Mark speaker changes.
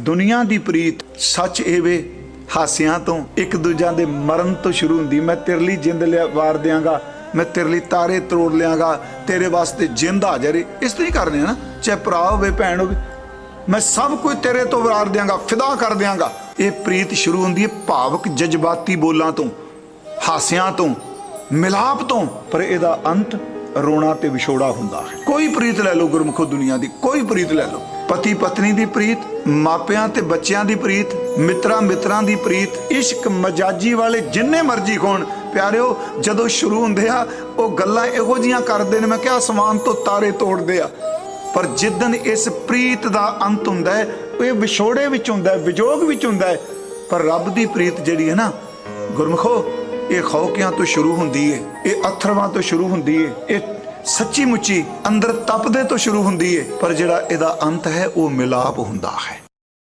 Speaker 1: ਦੁਨੀਆ ਦੀ ਪ੍ਰੀਤ ਸੱਚ ਏਵੇ ਹਾਸਿਆਂ ਤੋਂ ਇੱਕ ਦੂਜਿਆਂ ਦੇ ਮਰਨ ਤੋਂ ਸ਼ੁਰੂ ਹੁੰਦੀ। ਮੈਂ ਤੇਰੇ ਲਈ ਜਿੰਦ ਲਿਆ ਵਾਰ ਦਿਆਂਗਾ, ਮੈਂ ਤੇਰੇ ਲਈ ਤਾਰੇ ਤੋੜ ਲਿਆਂਗਾ, ਤੇਰੇ ਵਾਸਤੇ ਜਿੰਦ ਆ ਜਾਰੇ। ਇਸ ਤਰੀ ਕਰਨੇ ਆ ਨਾ, ਚਾਹੇ ਭਰਾ ਹੋਵੇ, ਭੈਣ ਹੋਵੇ, ਮੈਂ ਸਭ ਕੁਝ ਤੇਰੇ ਤੋਂ ਵਾਰ ਦਿਆਂਗਾ, ਫਿਦਾ ਕਰ ਦਿਆਂਗਾ। ਇਹ ਪ੍ਰੀਤ ਸ਼ੁਰੂ ਹੁੰਦੀ ਹੈ ਭਾਵਕ ਜਜ਼ਬਾਤੀ ਬੋਲਾਂ ਤੋਂ, ਹਾਸਿਆਂ ਤੋਂ, ਮਿਲਾਪ ਤੋਂ, ਪਰ ਇਹਦਾ ਅੰਤ ਰੋਣਾ ਤੇ ਵਿਛੋੜਾ ਹੁੰਦਾ ਹੈ। ਕੋਈ ਪ੍ਰੀਤ ਲੈ ਲਓ ਗੁਰਮੁਖੋ ਦੁਨੀਆ ਦੀ, ਕੋਈ ਪ੍ਰੀਤ ਲੈ ਲਓ। ਪਤੀ ਪਤਨੀ ਦੀ ਪ੍ਰੀਤ, ਮਾਪਿਆਂ ਤੇ ਬੱਚਿਆਂ ਦੀ ਪ੍ਰੀਤ, ਮਿੱਤਰਾਂ ਮਿੱਤਰਾਂ ਦੀ ਪ੍ਰੀਤ, ਇਸ਼ਕ ਮਜਾਜੀ ਵਾਲੇ ਜਿੰਨੇ ਮਰਜ਼ੀ ਹੋਣ ਪਿਆਰਿਓ, ਜਦੋਂ ਸ਼ੁਰੂ ਹੁੰਦੇ ਆ, ਉਹ ਗੱਲਾਂ ਇਹੋ ਜੀਆਂ ਕਰਦੇ ਨੇ, ਮੈਂ ਕਿਹਾ ਅਸਮਾਨ ਤੋਂ ਤਾਰੇ ਤੋੜਦੇ ਆ। ਪਰ ਜਿੱਦਨ ਇਸ ਪ੍ਰੀਤ ਦਾ ਅੰਤ ਹੁੰਦਾ ਹੈ, ਇਹ ਵਿਛੋੜੇ ਵਿੱਚ ਹੁੰਦਾ ਹੈ, ਵਿਜੋਗ ਵਿੱਚ ਹੁੰਦਾ ਹੈ, ਪਰ ਰੱਬ ਦੀ ਪ੍ਰੀਤ ਜਿਹੜੀ ਹੈ ਨਾ, ਗੁਰਮਖੋ ਇਹ ਖੌਕਿਆਂ ਤੋਂ ਸ਼ੁਰੂ ਹੁੰਦੀ ਹੈ ਇਹ ਅਥਰਵਾਂ ਤੋਂ ਸ਼ੁਰੂ ਹੁੰਦੀ ਹੈ ਇਹ ਸੱਚੀ ਮੁੱਚੀ ਅੰਦਰ ਤਪਦੇ ਤੋਂ ਸ਼ੁਰੂ ਹੁੰਦੀ ਹੈ ਪਰ ਜਿਹੜਾ ਇਹਦਾ ਅੰਤ ਹੈ, ਉਹ ਮਿਲਾਪ ਹੁੰਦਾ ਹੈ।